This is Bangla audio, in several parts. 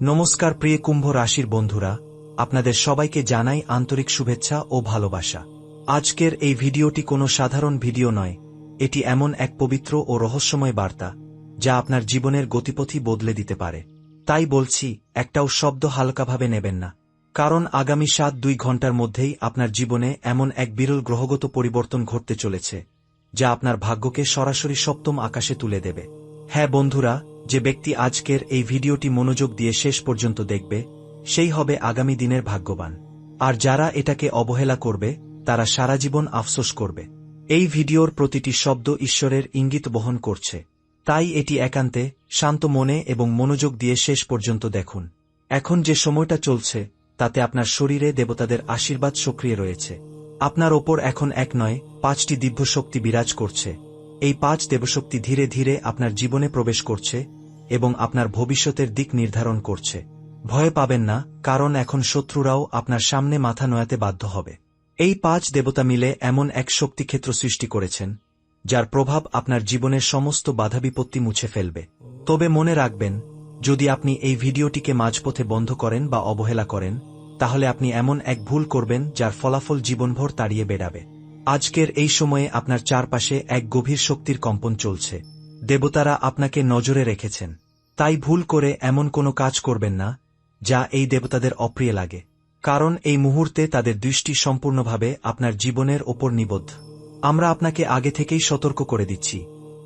নমস্কার প্রিয় কুম্ভ রাশির বন্ধুরা, আপনাদের সবাইকে জানাই আন্তরিক শুভেচ্ছা ও ভালোবাসা। আজকের এই ভিডিওটি কোনো সাধারণ ভিডিও নয়, এটি এমন এক পবিত্র ও রহস্যময় বার্তা, যা আপনার জীবনের গতিপথই বদলে দিতে পারে। তাই বলছি, একটাও শব্দ হালকাভাবে নেবেন না, কারণ আগামী সাত দুই ঘণ্টার মধ্যেই আপনার জীবনে এমন এক বিরল গ্রহগত পরিবর্তন ঘটতে চলেছে, যা আপনার ভাগ্যকে সরাসরি সপ্তম আকাশে তুলে দেবে। হ্যাঁ বন্ধুরা যে ব্যক্তি আজকের এই ভিডিওটি মনোযোগ দিয়ে শেষ পর্যন্ত দেখবে, সেই হবে আগামী দিনের ভাগ্যবান। আর যারা এটাকে অবহেলা করবে, তারা সারা জীবন আফসোস করবে। এই ভিডিওর প্রতিটি শব্দ ঈশ্বরের ইঙ্গিত বহন করছে। তাই এটি একান্তে, শান্ত মনে এবং মনোযোগ দিয়ে শেষ পর্যন্ত দেখুন। এখন যে সময়টা চলছে, তাতে আপনার শরীরে দেবতাদের আশীর্বাদ সক্রিয় রয়েছে। আপনার ওপর এখন এক নয়, পাঁচটি দিব্য শক্তি বিরাজ করছে। এই পাঁচ দেবশক্তি ধীরে ধীরে আপনার জীবনে প্রবেশ করছে এবং আপনার ভবিষ্যতের দিক নির্ধারণ করছে। ভয় পাবেন না, কারণ এখন শত্রুরাও আপনার সামনে মাথা নয়াতে বাধ্য হবে। এই পাঁচ দেবতা মিলে এমন এক শক্তিক্ষেত্র সৃষ্টি করেছেন, যার প্রভাব আপনার জীবনের সমস্ত বাধাবিপত্তি মুছে ফেলবে। তবে মনে রাখবেন, যদি আপনি এই ভিডিওটিকে মাঝপথে বন্ধ করেন বা অবহেলা করেন, তাহলে আপনি এমন এক ভুল করবেন যার ফলাফল জীবনভর তাড়িয়ে বেড়াবে। আজকের এই সময়ে আপনার চারপাশে এক গভীর শক্তির কম্পন চলছে। দেবতারা আপনাকে নজরে রেখেছেন। তাই ভুল করে এমন কোনো কাজ করবেন না, যা এই দেবতাদের অপ্রিয় লাগে, কারণ এই মুহূর্তে তাদের দৃষ্টি সম্পূর্ণভাবে আপনার জীবনের ওপর নিবদ্ধ। আমরা আপনাকে আগে থেকেই সতর্ক করে দিচ্ছি।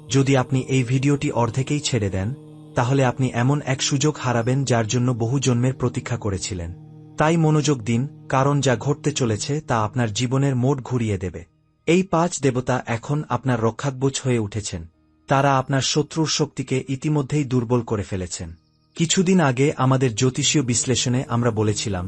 যদি আপনি এই ভিডিওটি অর্ধেকেই ছেড়ে দেন, তাহলে আপনি এমন এক সুযোগ হারাবেন যার জন্য বহু জন্মের প্রতীক্ষা করেছিলেন। তাই মনোযোগ দিন, কারণ যা ঘটতে চলেছে তা আপনার জীবনের মোট ঘুরিয়ে দেবে। এই পাঁচ দেবতা এখন আপনার রক্ষাকবোঝ হয়ে উঠেছেন। তারা আপনার শত্রুর শক্তিকে ইতিমধ্যেই দুর্বল করে ফেলেছেন। কিছুদিন আগে আমাদের জ্যোতিষীয় বিশ্লেষণে আমরা বলেছিলাম,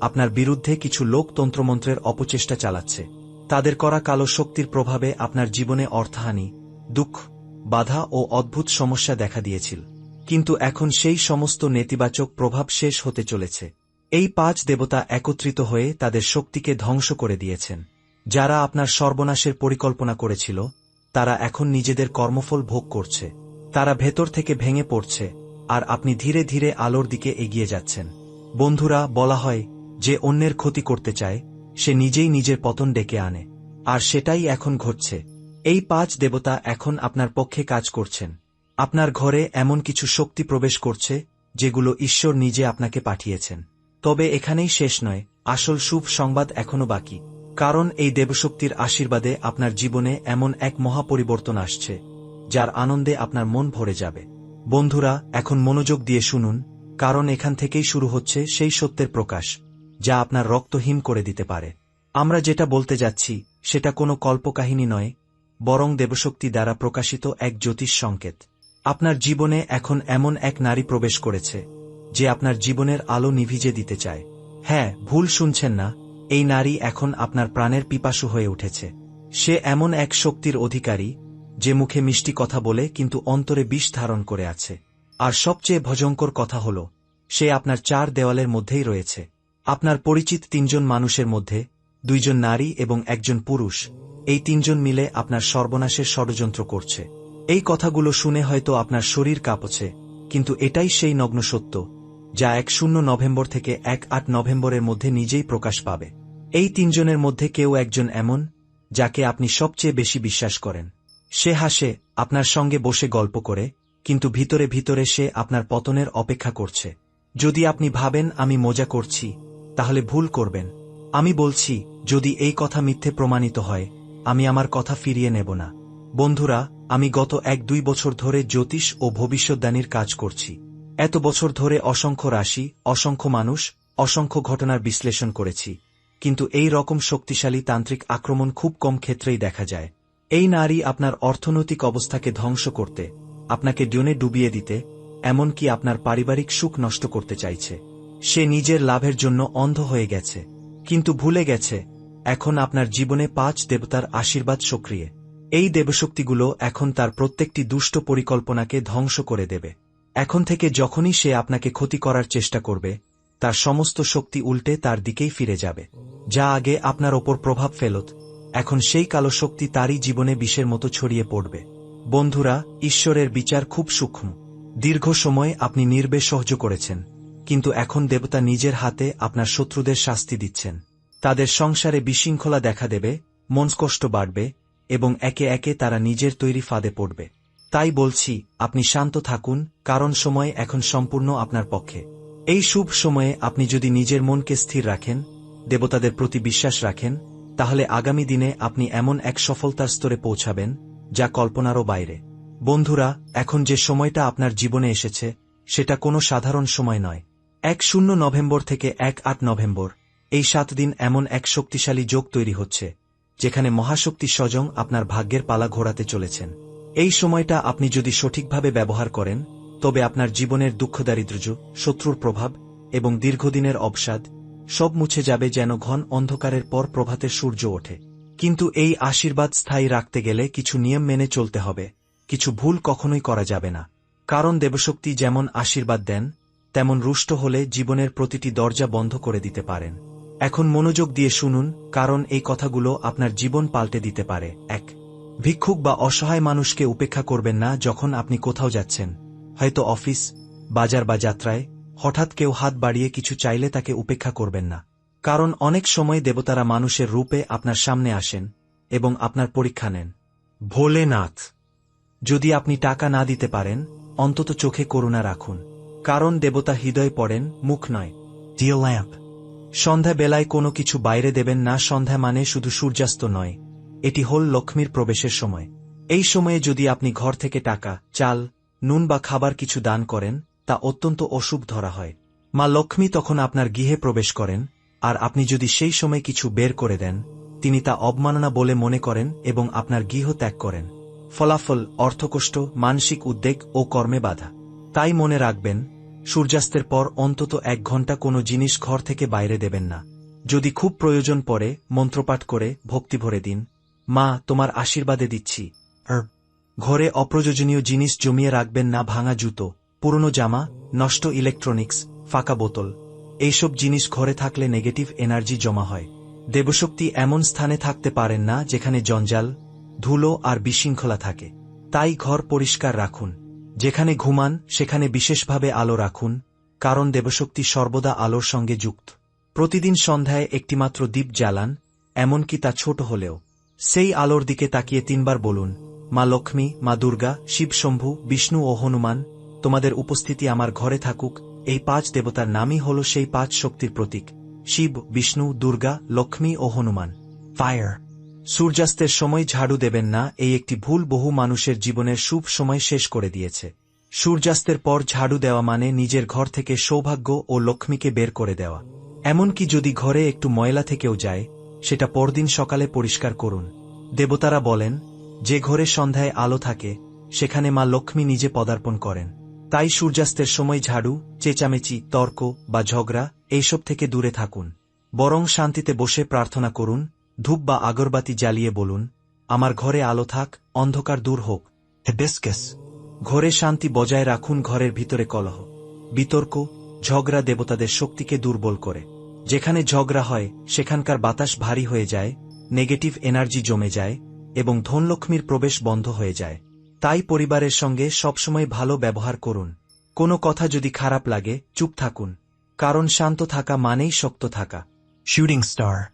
আপনার বিরুদ্ধে কিছু লোক তন্ত্রমন্ত্রের অপচেষ্টা চালাচ্ছে। তাদের করা কালো শক্তির প্রভাবে আপনার জীবনে অর্থহানি, দুঃখ, বাধা ও অদ্ভুত সমস্যা দেখা দিয়েছিল। কিন্তু এখন সেই সমস্ত নেতিবাচক প্রভাব শেষ হতে চলেছে। এই পাঁচ দেবতা একত্রিত হয়ে তাদের শক্তিকে ধ্বংস করে দিয়েছেন। যারা আপনার সর্বনাশের পরিকল্পনা করেছিল তারা এখন নিজেদের কর্মফল ভোগ করছে। তারা ভেতর থেকে ভেঙে পড়ছে, আর আপনি ধীরে ধীরে আলোর দিকে এগিয়ে যাচ্ছেন। বন্ধুরা, বলা হয়, যে অন্যের ক্ষতি করতে চায়, সে নিজেই নিজের পতন ডেকে আনে। আর সেটাই এখন ঘটছে। এই পাঁচ দেবতা এখন আপনার পক্ষে কাজ করছেন। আপনার ঘরে এমন কিছু শক্তি প্রবেশ করছে, যেগুলো ঈশ্বর নিজে আপনাকে পাঠিয়েছেন। তবে এখানেই শেষ নয়, আসল শুভ সংবাদ এখনও বাকি। কারণ এই দেবশক্তির আশীর্বাদে আপনার জীবনে এমন এক মহাপরিবর্তন আসছে, যার আনন্দে আপনার মন ভরে যাবে। বন্ধুরা, এখন মনোযোগ দিয়ে শুনুন, কারণ এখান থেকেই শুরু হচ্ছে সেই সত্যের প্রকাশ, যা আপনার রক্তহীন করে দিতে পারে। আমরা যেটা বলতে যাচ্ছি, সেটা কোনো কল্পকাহিনী নয়, বরং দেবশক্তি দ্বারা প্রকাশিত এক জ্যোতিষ সংকেত। আপনার জীবনে এখন এমন এক নারী প্রবেশ করেছে, যে আপনার জীবনের আলো নিভিজে দিতে চায়। হ্যাঁ ভুল শুনছেন না এই নারী এখন আপনার প্রাণের পিপাসু হয়ে উঠেছে। সে এমন এক শক্তির অধিকারী, যে মুখে মিষ্টি কথা বলে কিন্তু অন্তরে বিষ ধারণ করে আছে। আর সবচেয়ে ভজঙ্কর কথা হল, সে আপনার চার দেওয়ালের মধ্যেই রয়েছে। আপনার পরিচিত তিনজন মানুষের মধ্যে দুইজন নারী এবং একজন পুরুষ, এই তিনজন মিলে আপনার সর্বনাশের ষড়যন্ত্র করছে। এই কথাগুলো শুনে হয়তো আপনার শরীর কাঁপছে, কিন্তু এটাই সেই নগ্ন সত্য। যা এক শূন্য নভেম্বর থেকে এক আট নভেম্বরের মধ্যে নিজেই প্রকাশ পাবে। এই তিনজনের মধ্যে কেউ একজন এমন, যাকে আপনি সবচেয়ে বেশি বিশ্বাস করেন। সে হাসে, আপনার সঙ্গে বসে গল্প করে, কিন্তু ভিতরে ভিতরে সে আপনার পতনের অপেক্ষা করছে। যদি আপনি ভাবেন, আমি মজা করছি, তাহলে ভুল করবেন। আমি বলছি, যদি এই কথা মিথ্যে প্রমাণিত হয়, আমি আমার কথা ফিরিয়ে নেব না। বন্ধুরা, আমি গত এক দুই বছর ধরে জ্যোতিষ ও ভবিষ্যৎদানীর কাজ করছি। এত বছর ধরে অসংখ্য রাশি, অসংখ্য মানুষ, অসংখ্য ঘটনার বিশ্লেষণ করেছি। কিন্তু এই রকম শক্তিশালী তান্ত্রিক আক্রমণ খুব কম ক্ষেত্রেই দেখা যায়। এই নারী আপনার অর্থনৈতিক অবস্থাকে ধ্বংস করতে, আপনাকে ডিওনে ডুবিয়ে দিতে, এমনকি আপনার পারিবারিক সুখ নষ্ট করতে চাইছে। সে নিজের লাভের জন্য অন্ধ হয়ে গেছে। কিন্তু ভুলে গেছে, এখন আপনার জীবনে পাঁচ দেবতার আশীর্বাদ সক্রিয়। এই দেবশক্তিগুলো এখন তার প্রত্যেকটি দুষ্ট পরিকল্পনাকে ধ্বংস করে দেবে। এখন থেকে যখনই সে আপনাকে ক্ষতি করার চেষ্টা করবে, তার সমস্ত শক্তি উল্টে তার দিকেই ফিরে যাবে। যা আগে আপনার ওপর প্রভাব ফেলত, এখন সেই কালো শক্তি তারই জীবনে বিষের মতো ছড়িয়ে পড়বে। বন্ধুরা, ঈশ্বরের বিচার খুব সূক্ষ্ম। দীর্ঘ সময় আপনি নির্বে সহ্য করেছেন, কিন্তু এখন দেবতা নিজের হাতে আপনার শত্রুদের শাস্তি দিচ্ছেন। তাদের সংসারে বিশৃঙ্খলা দেখা দেবে, মনস্কষ্ট বাড়বে, এবং একে একে তারা নিজের তৈরি ফাঁদে পড়বে। তাই বলছি, আপনি শান্ত থাকুন, কারণ সময় এখন সম্পূর্ণ আপনার পক্ষে। এই শুভ সময়ে আপনি যদি নিজের মনকে স্থির রাখেন, দেবতাদের প্রতি বিশ্বাস রাখেন, তাহলে আগামী দিনে আপনি এমন এক সফলতার স্তরে পৌঁছাবেন, যা কল্পনারও বাইরে। বন্ধুরা, এখন যে সময়টা আপনার জীবনে এসেছে, সেটা কোনো সাধারণ সময় নয়। এক শূন্য নভেম্বর থেকে এক আট নভেম্বর, এই সাত দিন এমন এক শক্তিশালী যোগ তৈরি হচ্ছে, যেখানে মহাশক্তি স্বজং আপনার ভাগ্যের পালা ঘোরাতে চলেছেন। এই সময়টা আপনি যদি সঠিকভাবে ব্যবহার করেন, তবে আপনার জীবনের দুঃখ দারিদ্র্য, শত্রুর প্রভাব এবং দীর্ঘদিনের অবসাদ সব মুছে যাবে যেন ঘন অন্ধকারের পর প্রভাতে সূর্য ওঠে। কিন্তু এই আশীর্বাদ স্থায়ী রাখতে গেলে কিছু নিয়ম মেনে চলতে হবে, কিছু ভুল কখনোই করা যাবে না। কারণ দেবশক্তি যেমন আশীর্বাদ দেন, তেমন রুষ্ট হলে জীবনের প্রতিটি দরজা বন্ধ করে দিতে পারেন। এখন মনোযোগ দিয়ে শুনুন, কারণ এই কথাগুলো আপনার জীবন পাল্টে দিতে পারে। এক ভিক্ষুক বা অসহায় মানুষকে উপেক্ষা করবেন না যখন আপনি কোথাও যাচ্ছেন। হয়তো অফিস, বাজার বা যাত্রায় হঠাৎ কেউ হাত বাড়িয়ে কিছু চাইলে তাকে উপেক্ষা করবেন না। কারণ অনেক সময় দেবতারা মানুষের রূপে আপনার সামনে আসেন এবং আপনার পরীক্ষা নেন। ভোলেনাথ, যদি আপনি টাকা না দিতে পারেন, অন্তত চোখে করুণা রাখুন। কারণ দেবতা হৃদয় পড়েন, মুখ নয়। ডিও ল্যাম্প সন্ধ্যা বেলায় কোনো কিছু বাইরে দেবেন না, সন্ধ্যা মানে শুধু সূর্যাস্ত নয়। এটি হল লক্ষ্মীর প্রবেশের সময়। এই সময়ে যদি আপনি ঘর থেকে টাকা, চাল, নুন বা খাবার কিছু দান করেন, তা অত্যন্ত অশুভ ধরা হয়। মা লক্ষ্মী তখন আপনার গৃহে প্রবেশ করেন, আর আপনি যদি সেই সময় কিছু বের করে দেন, তিনি তা অবমাননা বলে মনে করেন এবং আপনার গৃহ ত্যাগ করেন। ফলাফল, অর্থকষ্ট, মানসিক উদ্বেগ ও কর্মে বাধা। তাই মনে রাখবেন, সূর্যাস্তের পর অন্তত এক ঘণ্টা কোনো জিনিস ঘর থেকে বাইরে দেবেন না। যদি খুব প্রয়োজন পড়ে, মন্ত্রপাঠ করে, ভক্তি ভরে দিন। মা, তোমার আশীর্বাদে দিচ্ছি। ঘরে অপ্রয়োজনীয় জিনিস জমিয়ে রাখবেন না, ভাঙা জুতো, পুরনো জামা, নষ্ট ইলেকট্রনিক্স ফাঁকা বোতল। এইসব জিনিস ঘরে থাকলে নেগেটিভ এনার্জি জমা হয়। দেবশক্তি এমন স্থানে থাকতে পারেন না, যেখানে জঞ্জাল, ধুলো আর বিশৃঙ্খলা থাকে। তাই ঘর পরিষ্কার রাখুন। যেখানে ঘুমান, সেখানে বিশেষভাবে আলো রাখুন, কারণ দেবশক্তি সর্বদা আলোর সঙ্গে যুক্ত। প্রতিদিন সন্ধ্যায় একটিমাত্র দ্বীপ জ্বালান, এমনকি তা ছোট হলেও। সেই আলোর দিকে তাকিয়ে তিনবার বলুন, মা লক্ষ্মী, মা দুর্গা, শিব শম্ভু, বিষ্ণু ও হনুমান, তোমাদের উপস্থিতি আমার ঘরে থাকুক, এই পাঁচ দেবতার নামই হল সেই পাঁচ শক্তির প্রতীক, শিব, বিষ্ণু, দুর্গা, লক্ষ্মী ও হনুমান। ফায়ার সূর্যাস্তের সময় ঝাড়ু দেবেন না, এই একটি ভুল বহু মানুষের জীবনের শুভ সময় শেষ করে দিয়েছে। সূর্যাস্তের পর ঝাড়ু দেওয়া মানে নিজের ঘর থেকে সৌভাগ্য ও লক্ষ্মীকে বের করে দেওয়া। এমনকি যদি ঘরে একটু ময়লা থেকেও যায় সেটা পরদিন সকালে পরিষ্কার করুন। দেবতারা বলেন, যে ঘরে সন্ধ্যায় আলো থাকে, সেখানে মা লক্ষ্মী নিজে পদার্পণ করেন। তাই সূর্যাস্তের সময় ঝাড়ু, চেঁচামেচি, তর্ক বা ঝগড়া এইসব থেকে দূরে থাকুন। বরং শান্তিতে বসে প্রার্থনা করুন, ধূপ বা আগরবাতি জ্বালিয়ে বলুন, আমার ঘরে আলো থাক, অন্ধকার দূর হোক। হেবেস্কেস, ঘরে শান্তি বজায় রাখুন ঘরের ভিতরে কলহ। বিতর্ক, ঝগড়া দেবতাদের শক্তিকে দুর্বল করে। যেখানে ঝগড়া হয় সেখানকার বাতাস ভারী হয়ে যায় নেগেটিভ এনার্জি জমে যায় এবং ধনলক্ষ্মীর প্রবেশ বন্ধ হয়ে যায়। তাই পরিবারের সঙ্গে সবসময় ভালো ব্যবহার করুন। কোনো কথা যদি খারাপ লাগে চুপ থাকুন। কারণ শান্ত থাকা মানেই শক্ত থাকা। শুটিং স্টার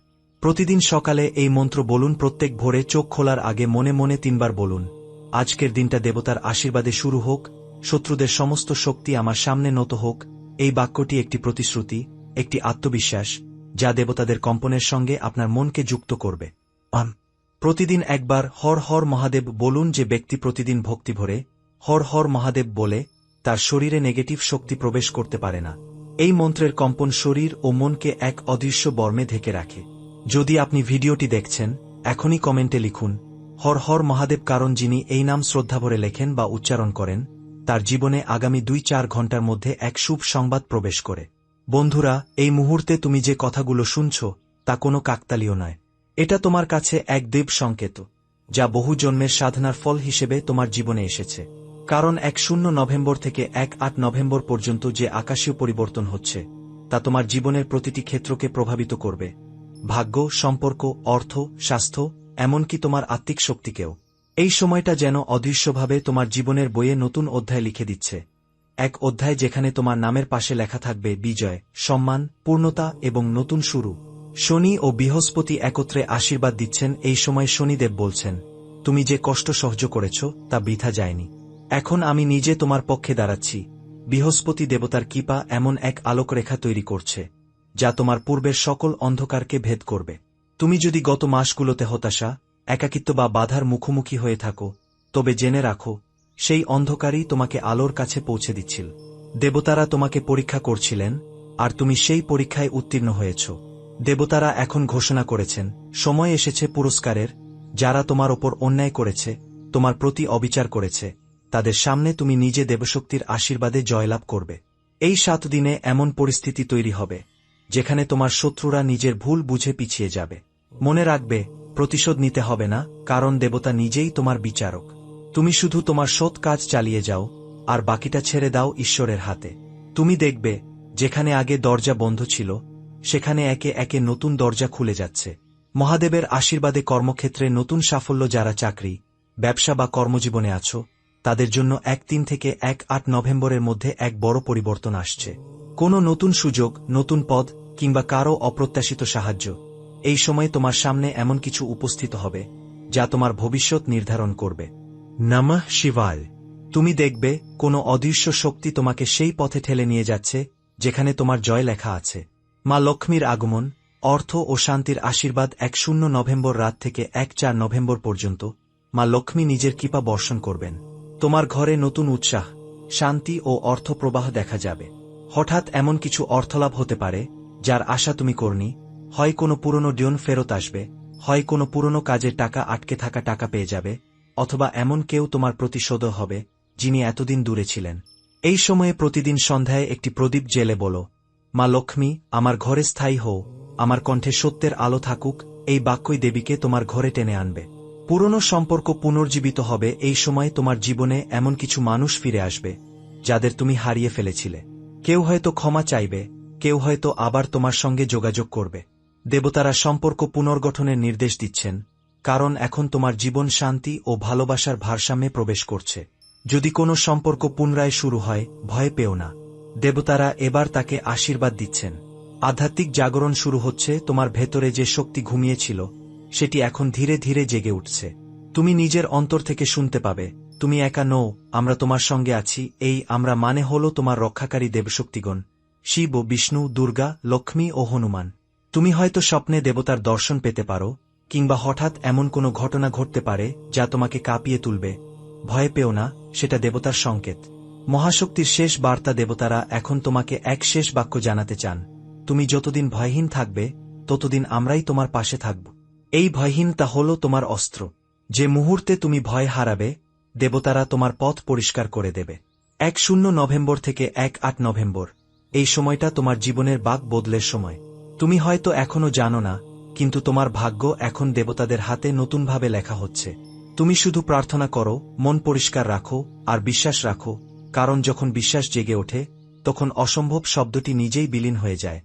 প্রতিদিন সকালে এই মন্ত্র বলুন প্রত্যেক ভোরে চোখ খোলার আগে মনে মনে তিনবার বলুন আজকের দিনটা দেবতার আশীর্বাদে শুরু হোক শত্রুদের সমস্ত শক্তি আমার সামনে নত হোক। এই বাক্যটি একটি প্রতিশ্রুতি। একটি আত্মবিশ্বাস, যা দেবতাদের কম্পনের সঙ্গে আপনার মনকে যুক্ত করবে। প্রতিদিন একবার হর হর মহাদেব বলুন যে ব্যক্তি প্রতিদিন ভক্তি ভরে হর হর মহাদেব বলে তার শরীরে নেগেটিভ শক্তি প্রবেশ করতে পারে না। এই মন্ত্রের কম্পন শরীর ও মনকে এক অদৃশ্য বর্মে ঢেকে রাখে। যদি আপনি ভিডিওটি দেখছেন, এখনই কমেন্টে লিখুন, হর হর মহাদেব কারণ যিনি এই নাম শ্রদ্ধাভরে লেখেন বা উচ্চারণ করেন, তার জীবনে আগামী দুই চার ঘণ্টার মধ্যে এক শুভ সংবাদ প্রবেশ করে। বন্ধুরা, এই মুহূর্তে তুমি যে কথাগুলো শুনছ, তা কোনো কাকতালীয় নয়। এটা তোমার কাছে এক দেব সংকেত, যা বহু জন্মের সাধনার ফল হিসেবে তোমার জীবনে এসেছে। কারণ এক শূন্য নভেম্বর থেকে এক আট নভেম্বর পর্যন্ত যে আকাশীয় পরিবর্তন হচ্ছে, তা তোমার জীবনের প্রতিটি ক্ষেত্রকে প্রভাবিত করবে। ভাগ্য, সম্পর্ক, অর্থ, স্বাস্থ্য, এমনকি তোমার আত্মিক শক্তিকেও। এই সময়টা যেন অদৃশ্যভাবে তোমার জীবনের বইয়ে নতুন অধ্যায় লিখে দিচ্ছে। এক অধ্যায় যেখানে তোমার নামের পাশে লেখা থাকবে বিজয়, সম্মান, পূর্ণতা এবং নতুন শুরু। শনি ও বৃহস্পতি একত্রে আশীর্বাদ দিচ্ছেন, এই সময় শনিদেব বলছেন, তুমি যে কষ্ট সহ্য করেছ, তা বৃথা যায়নি। এখন আমি নিজে তোমার পক্ষে দাঁড়াচ্ছি। বৃহস্পতি দেবতার কৃপা এমন এক আলোকরেখা তৈরি করছে, যা তোমার পূর্বের সকল অন্ধকারকে ভেদ করবে। তুমি যদি গত মাসগুলোতে হতাশা, একাকিত্ব বা বাধার মুখোমুখি হয়ে থাকো, তবে জেনে রাখো সেই অন্ধকারই তোমাকে আলোর কাছে পৌঁছে দিচ্ছিল। দেবতারা তোমাকে পরীক্ষা করছিলেন, আর তুমি সেই পরীক্ষায় উত্তীর্ণ হয়েছ। দেবতারা এখন ঘোষণা করেছেন, সময় এসেছে পুরস্কারের, যারা তোমার ওপর অন্যায় করেছে, তোমার প্রতি অবিচার করেছে, তাদের সামনে তুমি নিজে দেবশক্তির আশীর্বাদে জয়লাভ করবে। এই সাত দিনে এমন পরিস্থিতি তৈরি হবে, যেখানে তোমার শত্রুরা নিজের ভুল বুঝে পিছিয়ে যাবে। মনে রাখবে, প্রতিশোধ নিতে হবে না, কারণ দেবতা নিজেই তোমার বিচারক। তুমি শুধু তোমার সৎ কাজ চালিয়ে যাও, আর বাকিটা ছেড়ে দাও ঈশ্বরের হাতে। তুমি দেখবে, যেখানে আগে দরজা বন্ধ ছিল, সেখানে একে একে নতুন দরজা খুলে যাচ্ছে। মহাদেবের আশীর্বাদে কর্মক্ষেত্রে নতুন সাফল্য যারা চাকরি, ব্যবসা বা কর্মজীবনে আছো, তাদের জন্য এক তিন থেকে এক আট নভেম্বরের মধ্যে এক বড় পরিবর্তন আসছে। কোনো নতুন সুযোগ, নতুন পদ কিংবা কারও অপ্রত্যাশিত সাহায্য, এই সময় তোমার সামনে এমন কিছু উপস্থিত হবে, যা তোমার ভবিষ্যৎ নির্ধারণ করবে। নমঃ শিবায় তুমি দেখবে, কোনো অদৃশ্য শক্তি তোমাকে সেই পথে ঠেলে নিয়ে যাচ্ছে, যেখানে তোমার জয় লেখা আছে। মা লক্ষ্মীর আগমন, অর্থ ও শান্তির আশীর্বাদ এক শূন্য নভেম্বর রাত থেকে এক চার নভেম্বর পর্যন্ত। মা লক্ষ্মী নিজের কৃপা বর্ষণ করবেন। তোমার ঘরে নতুন উৎসাহ, শান্তি ও অর্থ প্রবাহ দেখা যাবে। হঠাৎ এমন কিছু অর্থলাভ হতে পারে, যার আশা তুমি করনি। হয় কোনো পুরনো ডিয়ন ফেরত আসবে, হয় কোনো পুরনো কাজের টাকা আটকে থাকা টাকা পেয়ে যাবে অথবা এমন কেউ তোমার প্রতিশোধ হবে, যিনি এতদিন দূরে ছিলেন। এই সময়ে প্রতিদিন সন্ধ্যায় একটি প্রদীপ জেলে বলো, মা লক্ষ্মী, আমার ঘরে স্থায়ী হও, আমার কণ্ঠে সত্যের আলো থাকুক, এই বাক্যই দেবীকে তোমার ঘরে টেনে আনবে। পুরনো সম্পর্ক পুনর্জীবিত হবে, এই সময় তোমার জীবনে এমন কিছু মানুষ ফিরে আসবে, যাদের তুমি হারিয়ে ফেলেছিলে। কেউ হয়তো ক্ষমা চাইবে, কেউ হয়তো আবার তোমার সঙ্গে যোগাযোগ করবে। দেবতারা সম্পর্ক পুনর্গঠনের নির্দেশ দিচ্ছেন কারণ এখন তোমার জীবন শান্তি ও ভালোবাসার ভারসাম্যে প্রবেশ করছে। যদি কোনো সম্পর্ক পুনরায় শুরু হয়, ভয় পেও না। দেবতারা এবার তাকে আশীর্বাদ দিচ্ছেন। আধ্যাত্মিক জাগরণ শুরু হচ্ছে, তোমার ভেতরে যে শক্তি ঘুমিয়েছিল, সেটি এখন ধীরে ধীরে জেগে উঠছে। তুমি নিজের অন্তর থেকে শুনতে পাবে, তুমি একা নও, আমরা তোমার সঙ্গে আছি, এই আমরা মানে হল তোমার রক্ষাকারী দেবশক্তিগণ, শিব ও বিষ্ণু, দুর্গা, লক্ষ্মী ও হনুমান। তুমি হয়তো স্বপ্নে দেবতার দর্শন পেতে পারো কিংবা হঠাৎ এমন কোনো ঘটনা ঘটতে পারে যা তোমাকে কাঁপিয়ে তুলবে। ভয় পেও না, সেটা দেবতার সংকেত। মহাশক্তির শেষ বার্তা দেবতারা এখন তোমাকে এক শেষ বাক্য জানাতে চান। তুমি যতদিন ভয়হীন থাকবে, ততদিন আমরাই তোমার পাশে থাকব। এই ভয়হীনতা হল তোমার অস্ত্র। যে মুহূর্তে তুমি ভয় হারাবে, দেবতারা তোমার পথ পরিষ্কার করে দেবে। এক শূন্য নভেম্বর থেকে এক আট নভেম্বর। এই সময়টা তোমার জীবনের বাক বদলের সময়। তুমি হয়তো এখনও জানো না কিন্তু তোমার ভাগ্য এখন দেবতাদের হাতে নতুনভাবে লেখা হচ্ছে। তুমি শুধু প্রার্থনা করো, মন পরিষ্কার রাখো, আর বিশ্বাস রাখো, কারণ যখন বিশ্বাস জেগে ওঠে, তখন অসম্ভব শব্দটি নিজেই বিলীন হয়ে যায়।